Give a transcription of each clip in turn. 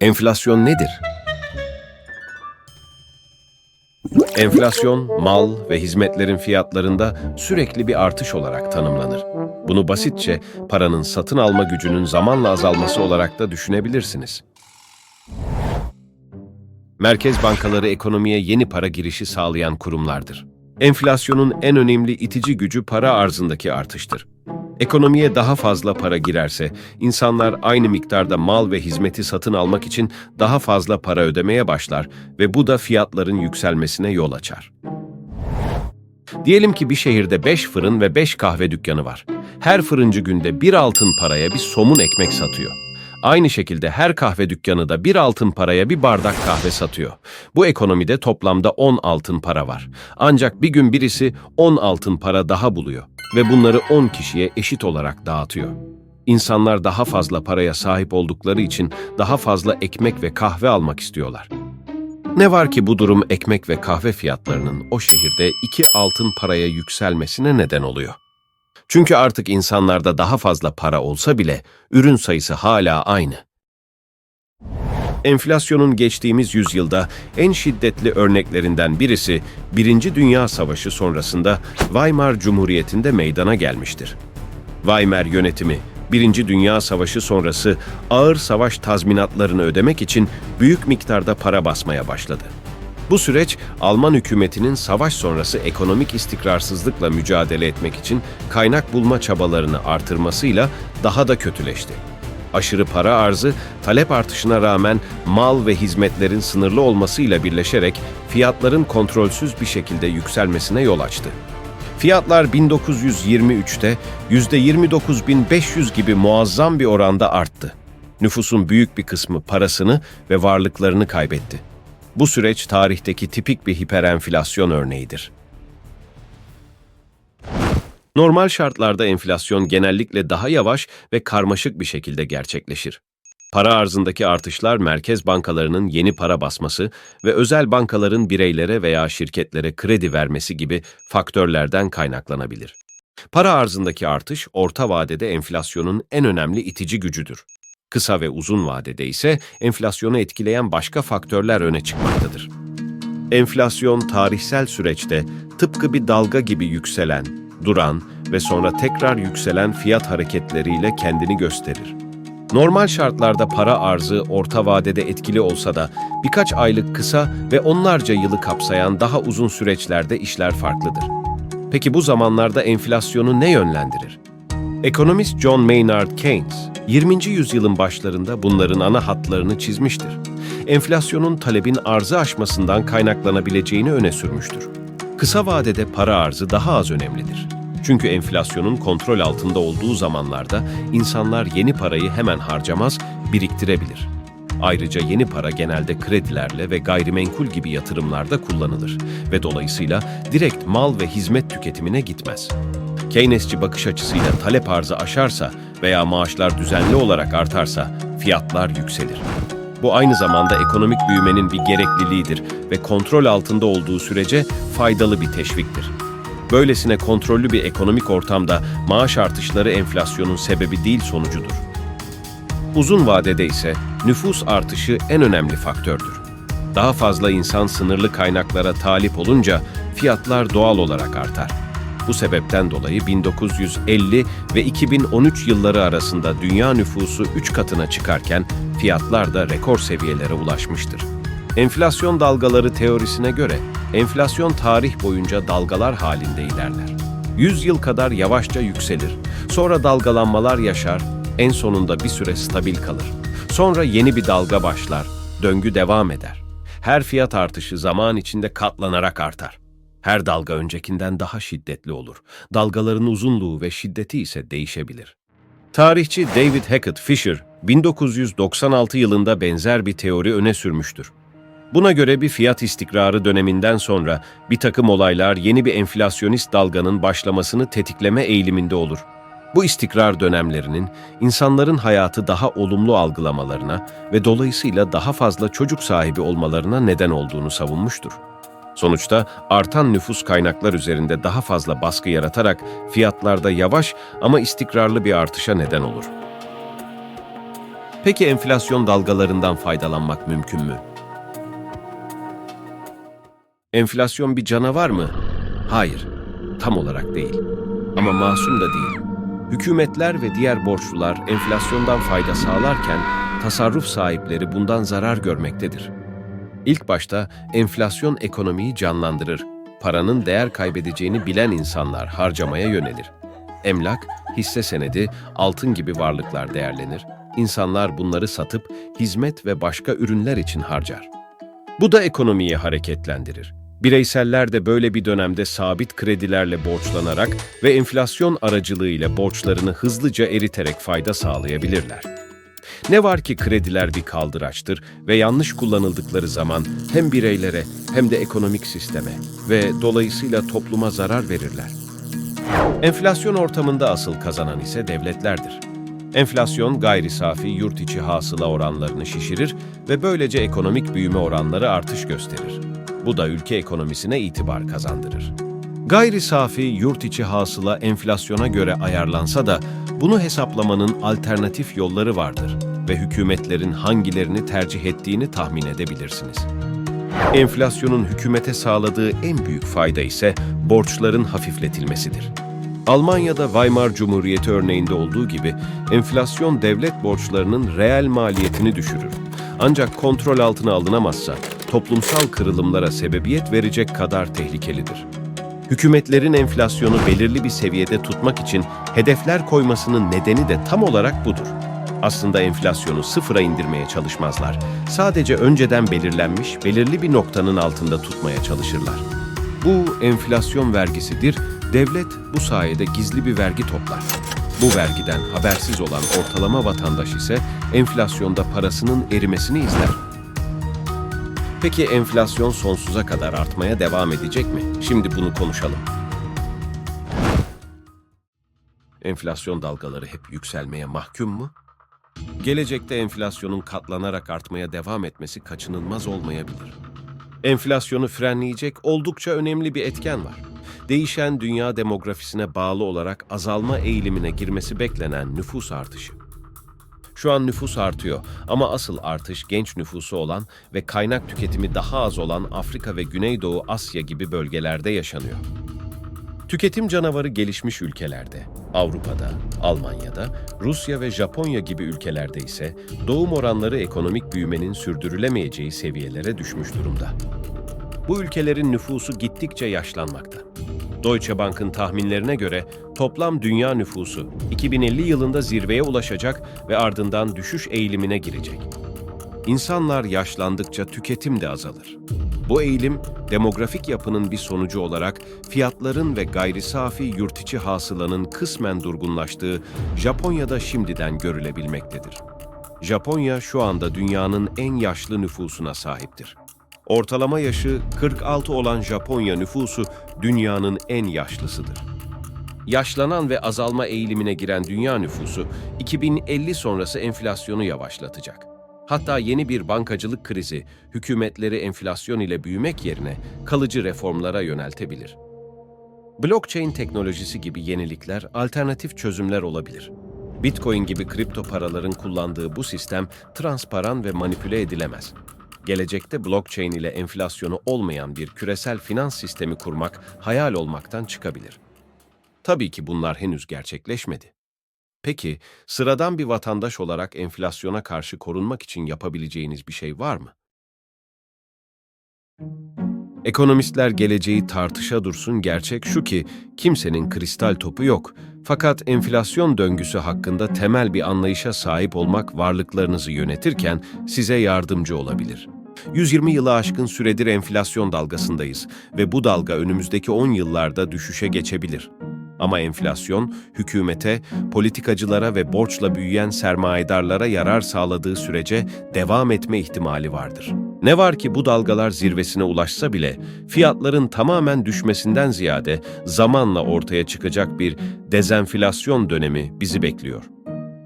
Enflasyon nedir? Enflasyon, mal ve hizmetlerin fiyatlarında sürekli bir artış olarak tanımlanır. Bunu basitçe paranın satın alma gücünün zamanla azalması olarak da düşünebilirsiniz. Merkez bankaları ekonomiye yeni para girişi sağlayan kurumlardır. Enflasyonun en önemli itici gücü para arzındaki artıştır. Ekonomiye daha fazla para girerse, insanlar aynı miktarda mal ve hizmeti satın almak için daha fazla para ödemeye başlar ve bu da fiyatların yükselmesine yol açar. Diyelim ki bir şehirde 5 fırın ve 5 kahve dükkanı var. Her fırıncı günde bir altın paraya bir somun ekmek satıyor. Aynı şekilde her kahve dükkanı da bir altın paraya bir bardak kahve satıyor. Bu ekonomide toplamda 10 altın para var. Ancak bir gün birisi 10 altın para daha buluyor ve bunları 10 kişiye eşit olarak dağıtıyor. İnsanlar daha fazla paraya sahip oldukları için daha fazla ekmek ve kahve almak istiyorlar. Ne var ki bu durum ekmek ve kahve fiyatlarının o şehirde iki altın paraya yükselmesine neden oluyor. Çünkü artık insanlarda daha fazla para olsa bile ürün sayısı hala aynı. Enflasyonun geçtiğimiz yüzyılda en şiddetli örneklerinden birisi Birinci Dünya Savaşı sonrasında Weimar Cumhuriyeti'nde meydana gelmiştir. Weimar yönetimi Birinci Dünya Savaşı sonrası ağır savaş tazminatlarını ödemek için büyük miktarda para basmaya başladı. Bu süreç Alman hükümetinin savaş sonrası ekonomik istikrarsızlıkla mücadele etmek için kaynak bulma çabalarını artırmasıyla daha da kötüleşti. Aşırı para arzı, talep artışına rağmen mal ve hizmetlerin sınırlı olmasıyla birleşerek fiyatların kontrolsüz bir şekilde yükselmesine yol açtı. Fiyatlar 1923'te %29.500 gibi muazzam bir oranda arttı. Nüfusun büyük bir kısmı parasını ve varlıklarını kaybetti. Bu süreç tarihteki tipik bir hiperenflasyon örneğidir. Normal şartlarda enflasyon genellikle daha yavaş ve karmaşık bir şekilde gerçekleşir. Para arzındaki artışlar merkez bankalarının yeni para basması ve özel bankaların bireylere veya şirketlere kredi vermesi gibi faktörlerden kaynaklanabilir. Para arzındaki artış orta vadede enflasyonun en önemli itici gücüdür. Kısa ve uzun vadede ise enflasyonu etkileyen başka faktörler öne çıkmaktadır. Enflasyon tarihsel süreçte tıpkı bir dalga gibi yükselen, duran ve sonra tekrar yükselen fiyat hareketleriyle kendini gösterir. Normal şartlarda para arzı orta vadede etkili olsa da birkaç aylık kısa ve onlarca yılı kapsayan daha uzun süreçlerde işler farklıdır. Peki bu zamanlarda enflasyonu ne yönlendirir? Ekonomist John Maynard Keynes, 20. yüzyılın başlarında bunların ana hatlarını çizmiştir. Enflasyonun talebin arzı aşmasından kaynaklanabileceğini öne sürmüştür. Kısa vadede para arzı daha az önemlidir. Çünkü enflasyonun kontrol altında olduğu zamanlarda insanlar yeni parayı hemen harcamaz, biriktirebilir. Ayrıca yeni para genelde kredilerle ve gayrimenkul gibi yatırımlarda kullanılır ve dolayısıyla direkt mal ve hizmet tüketimine gitmez. Keynesçi bakış açısıyla talep arzı aşarsa veya maaşlar düzenli olarak artarsa fiyatlar yükselir. Bu aynı zamanda ekonomik büyümenin bir gerekliliğidir ve kontrol altında olduğu sürece faydalı bir teşviktir. Böylesine kontrollü bir ekonomik ortamda maaş artışları enflasyonun sebebi değil sonucudur. Uzun vadede ise nüfus artışı en önemli faktördür. Daha fazla insan sınırlı kaynaklara talip olunca fiyatlar doğal olarak artar. Bu sebepten dolayı 1950 ve 2013 yılları arasında dünya nüfusu 3 katına çıkarken fiyatlar da rekor seviyelere ulaşmıştır. Enflasyon dalgaları teorisine göre enflasyon tarih boyunca dalgalar halinde ilerler. 100 yıl kadar yavaşça yükselir. Sonra dalgalanmalar yaşar, en sonunda bir süre stabil kalır. Sonra yeni bir dalga başlar, döngü devam eder. Her fiyat artışı zaman içinde katlanarak artar. Her dalga öncekinden daha şiddetli olur. Dalgaların uzunluğu ve şiddeti ise değişebilir. Tarihçi David Hackett Fisher, 1996 yılında benzer bir teori öne sürmüştür. Buna göre bir fiyat istikrarı döneminden sonra bir takım olaylar yeni bir enflasyonist dalganın başlamasını tetikleme eğiliminde olur. Bu istikrar dönemlerinin insanların hayatı daha olumlu algılamalarına ve dolayısıyla daha fazla çocuk sahibi olmalarına neden olduğunu savunmuştur. Sonuçta artan nüfus kaynaklar üzerinde daha fazla baskı yaratarak fiyatlarda yavaş ama istikrarlı bir artışa neden olur. Peki enflasyon dalgalarından faydalanmak mümkün mü? Enflasyon bir canavar mı? Hayır, tam olarak değil. Ama masum da değil. Hükümetler ve diğer borçlular enflasyondan fayda sağlarken tasarruf sahipleri bundan zarar görmektedir. İlk başta enflasyon ekonomiyi canlandırır. Paranın değer kaybedeceğini bilen insanlar harcamaya yönelir. Emlak, hisse senedi, altın gibi varlıklar değerlenir. İnsanlar bunları satıp hizmet ve başka ürünler için harcar. Bu da ekonomiyi hareketlendirir. Bireyseller de böyle bir dönemde sabit kredilerle borçlanarak ve enflasyon aracılığıyla borçlarını hızlıca eriterek fayda sağlayabilirler. Ne var ki krediler bir kaldıraçtır ve yanlış kullanıldıkları zaman hem bireylere hem de ekonomik sisteme ve dolayısıyla topluma zarar verirler. Enflasyon ortamında asıl kazanan ise devletlerdir. Enflasyon gayri safi yurt içi hasıla oranlarını şişirir ve böylece ekonomik büyüme oranları artış gösterir. Bu da ülke ekonomisine itibar kazandırır. Gayri safi yurt içi hasıla enflasyona göre ayarlansa da bunu hesaplamanın alternatif yolları vardır ve hükümetlerin hangilerini tercih ettiğini tahmin edebilirsiniz. Enflasyonun hükümete sağladığı en büyük fayda ise borçların hafifletilmesidir. Almanya'da Weimar Cumhuriyeti örneğinde olduğu gibi enflasyon devlet borçlarının reel maliyetini düşürür. Ancak kontrol altına alınamazsa toplumsal kırılımlara sebebiyet verecek kadar tehlikelidir. Hükümetlerin enflasyonu belirli bir seviyede tutmak için hedefler koymasının nedeni de tam olarak budur. Aslında enflasyonu sıfıra indirmeye çalışmazlar. Sadece önceden belirlenmiş belirli bir noktanın altında tutmaya çalışırlar. Bu enflasyon vergisidir. Devlet bu sayede gizli bir vergi toplar. Bu vergiden habersiz olan ortalama vatandaş ise enflasyonda parasının erimesini izler. Peki enflasyon sonsuza kadar artmaya devam edecek mi? Şimdi bunu konuşalım. Enflasyon dalgaları hep yükselmeye mahkum mu? Gelecekte enflasyonun katlanarak artmaya devam etmesi kaçınılmaz olmayabilir. Enflasyonu frenleyecek oldukça önemli bir etken var. Değişen dünya demografisine bağlı olarak azalma eğilimine girmesi beklenen nüfus artışı. Şu an nüfus artıyor ama asıl artış genç nüfusu olan ve kaynak tüketimi daha az olan Afrika ve Güneydoğu Asya gibi bölgelerde yaşanıyor. Tüketim canavarı gelişmiş ülkelerde, Avrupa'da, Almanya'da, Rusya ve Japonya gibi ülkelerde ise doğum oranları ekonomik büyümenin sürdürülemeyeceği seviyelere düşmüş durumda. Bu ülkelerin nüfusu gittikçe yaşlanmakta. Deutsche Bank'ın tahminlerine göre toplam dünya nüfusu 2050 yılında zirveye ulaşacak ve ardından düşüş eğilimine girecek. İnsanlar yaşlandıkça tüketim de azalır. Bu eğilim, demografik yapının bir sonucu olarak fiyatların ve gayri safi yurt hasılanın kısmen durgunlaştığı Japonya'da şimdiden görülebilmektedir. Japonya şu anda dünyanın en yaşlı nüfusuna sahiptir. Ortalama yaşı 46 olan Japonya nüfusu dünyanın en yaşlısıdır. Yaşlanan ve azalma eğilimine giren dünya nüfusu 2050 sonrası enflasyonu yavaşlatacak. Hatta yeni bir bankacılık krizi hükümetleri enflasyon ile büyümek yerine kalıcı reformlara yöneltebilir. Blockchain teknolojisi gibi yenilikler alternatif çözümler olabilir. Bitcoin gibi kripto paraların kullandığı bu sistem transparan ve manipüle edilemez. Gelecekte blockchain ile enflasyonu olmayan bir küresel finans sistemi kurmak hayal olmaktan çıkabilir. Tabii ki bunlar henüz gerçekleşmedi. Peki, sıradan bir vatandaş olarak enflasyona karşı korunmak için yapabileceğiniz bir şey var mı? Ekonomistler geleceği tartışa dursun gerçek şu ki kimsenin kristal topu yok. Fakat enflasyon döngüsü hakkında temel bir anlayışa sahip olmak varlıklarınızı yönetirken size yardımcı olabilir. 120 yılı aşkın süredir enflasyon dalgasındayız ve bu dalga önümüzdeki 10 yıllarda düşüşe geçebilir. Ama enflasyon, hükümete, politikacılara ve borçla büyüyen sermayedarlara yarar sağladığı sürece devam etme ihtimali vardır. Ne var ki bu dalgalar zirvesine ulaşsa bile fiyatların tamamen düşmesinden ziyade zamanla ortaya çıkacak bir dezenflasyon dönemi bizi bekliyor.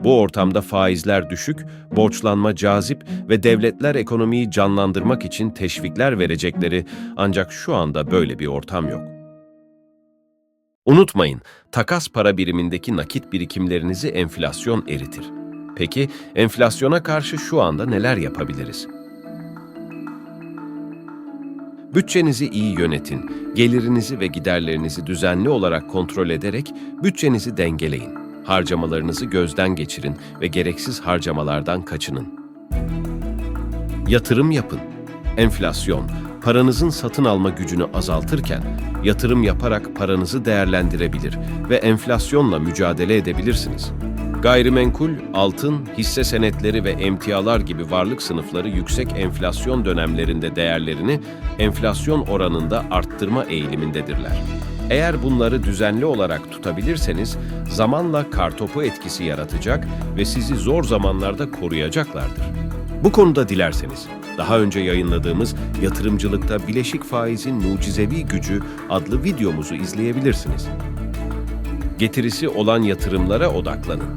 Bu ortamda faizler düşük, borçlanma cazip ve devletler ekonomiyi canlandırmak için teşvikler verecekleri ancak şu anda böyle bir ortam yok. Unutmayın, takas para birimindeki nakit birikimlerinizi enflasyon eritir. Peki enflasyona karşı şu anda neler yapabiliriz? Bütçenizi iyi yönetin, gelirinizi ve giderlerinizi düzenli olarak kontrol ederek bütçenizi dengeleyin. Harcamalarınızı gözden geçirin ve gereksiz harcamalardan kaçının. Yatırım yapın. Enflasyon, paranızın satın alma gücünü azaltırken, yatırım yaparak paranızı değerlendirebilir ve enflasyonla mücadele edebilirsiniz. Gayrimenkul, altın, hisse senetleri ve emtialar gibi varlık sınıfları yüksek enflasyon dönemlerinde değerlerini enflasyon oranında arttırma eğilimindedirler. Eğer bunları düzenli olarak tutabilirseniz zamanla kartopu etkisi yaratacak ve sizi zor zamanlarda koruyacaklardır. Bu konuda dilerseniz daha önce yayınladığımız Yatırımcılıkta Bileşik Faizin Mucizevi Gücü adlı videomuzu izleyebilirsiniz. Getirisi olan yatırımlara odaklanın.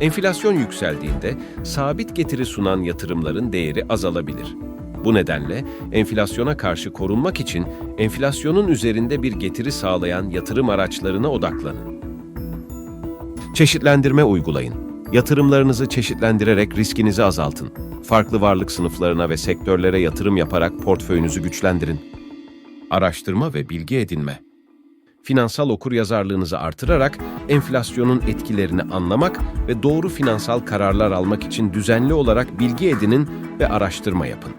Enflasyon yükseldiğinde sabit getiri sunan yatırımların değeri azalabilir. Bu nedenle enflasyona karşı korunmak için enflasyonun üzerinde bir getiri sağlayan yatırım araçlarına odaklanın. Çeşitlendirme uygulayın. Yatırımlarınızı çeşitlendirerek riskinizi azaltın. Farklı varlık sınıflarına ve sektörlere yatırım yaparak portföyünüzü güçlendirin. Araştırma ve bilgi edinme. Finansal okuryazarlığınızı artırarak enflasyonun etkilerini anlamak ve doğru finansal kararlar almak için düzenli olarak bilgi edinin ve araştırma yapın.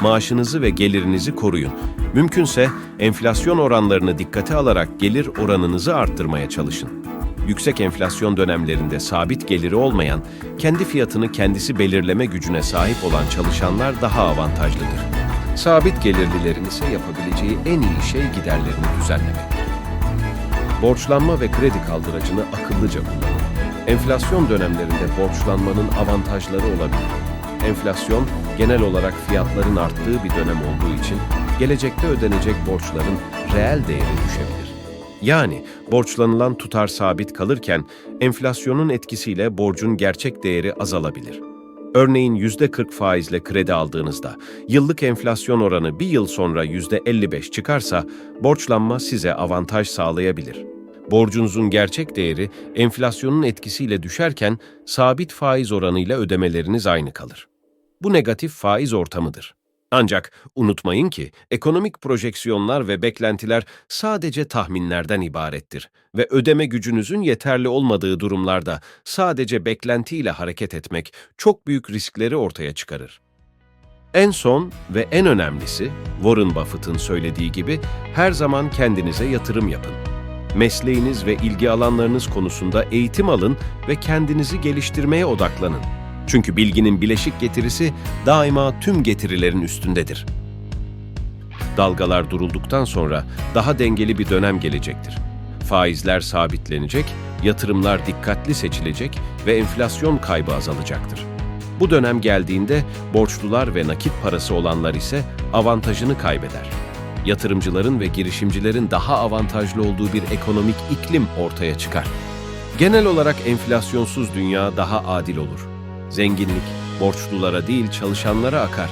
Maaşınızı ve gelirinizi koruyun. Mümkünse enflasyon oranlarını dikkate alarak gelir oranınızı arttırmaya çalışın. Yüksek enflasyon dönemlerinde sabit geliri olmayan, kendi fiyatını kendisi belirleme gücüne sahip olan çalışanlar daha avantajlıdır. Sabit gelirlilerin ise yapabileceği en iyi şey giderlerini düzenlemek. Borçlanma ve kredi kaldıracını akıllıca kullanın. Enflasyon dönemlerinde borçlanmanın avantajları olabilir. Enflasyon, genel olarak fiyatların arttığı bir dönem olduğu için gelecekte ödenecek borçların reel değeri düşebilir. Yani borçlanılan tutar sabit kalırken enflasyonun etkisiyle borcun gerçek değeri azalabilir. Örneğin %40 faizle kredi aldığınızda yıllık enflasyon oranı bir yıl sonra %55 çıkarsa borçlanma size avantaj sağlayabilir. Borcunuzun gerçek değeri enflasyonun etkisiyle düşerken sabit faiz oranıyla ödemeleriniz aynı kalır. Bu negatif faiz ortamıdır. Ancak unutmayın ki ekonomik projeksiyonlar ve beklentiler sadece tahminlerden ibarettir ve ödeme gücünüzün yeterli olmadığı durumlarda sadece beklentiyle hareket etmek çok büyük riskleri ortaya çıkarır. En son ve en önemlisi Warren Buffett'ın söylediği gibi her zaman kendinize yatırım yapın. Mesleğiniz ve ilgi alanlarınız konusunda eğitim alın ve kendinizi geliştirmeye odaklanın. Çünkü bilginin bileşik getirisi daima tüm getirilerin üstündedir. Dalgalar durulduktan sonra daha dengeli bir dönem gelecektir. Faizler sabitlenecek, yatırımlar dikkatli seçilecek ve enflasyon kaybı azalacaktır. Bu dönem geldiğinde borçlular ve nakit parası olanlar ise avantajını kaybeder. Yatırımcıların ve girişimcilerin daha avantajlı olduğu bir ekonomik iklim ortaya çıkar. Genel olarak enflasyonsuz dünya daha adil olur. Zenginlik borçlulara değil çalışanlara akar.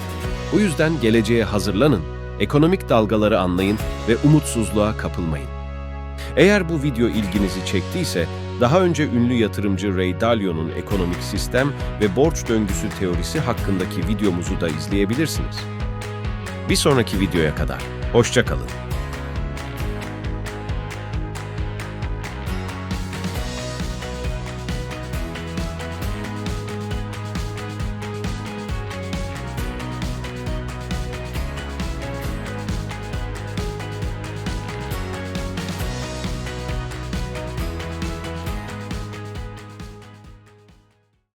Bu yüzden geleceğe hazırlanın, ekonomik dalgaları anlayın ve umutsuzluğa kapılmayın. Eğer bu video ilginizi çektiyse, daha önce ünlü yatırımcı Ray Dalio'nun ekonomik sistem ve borç döngüsü teorisi hakkındaki videomuzu da izleyebilirsiniz. Bir sonraki videoya kadar, hoşça kalın.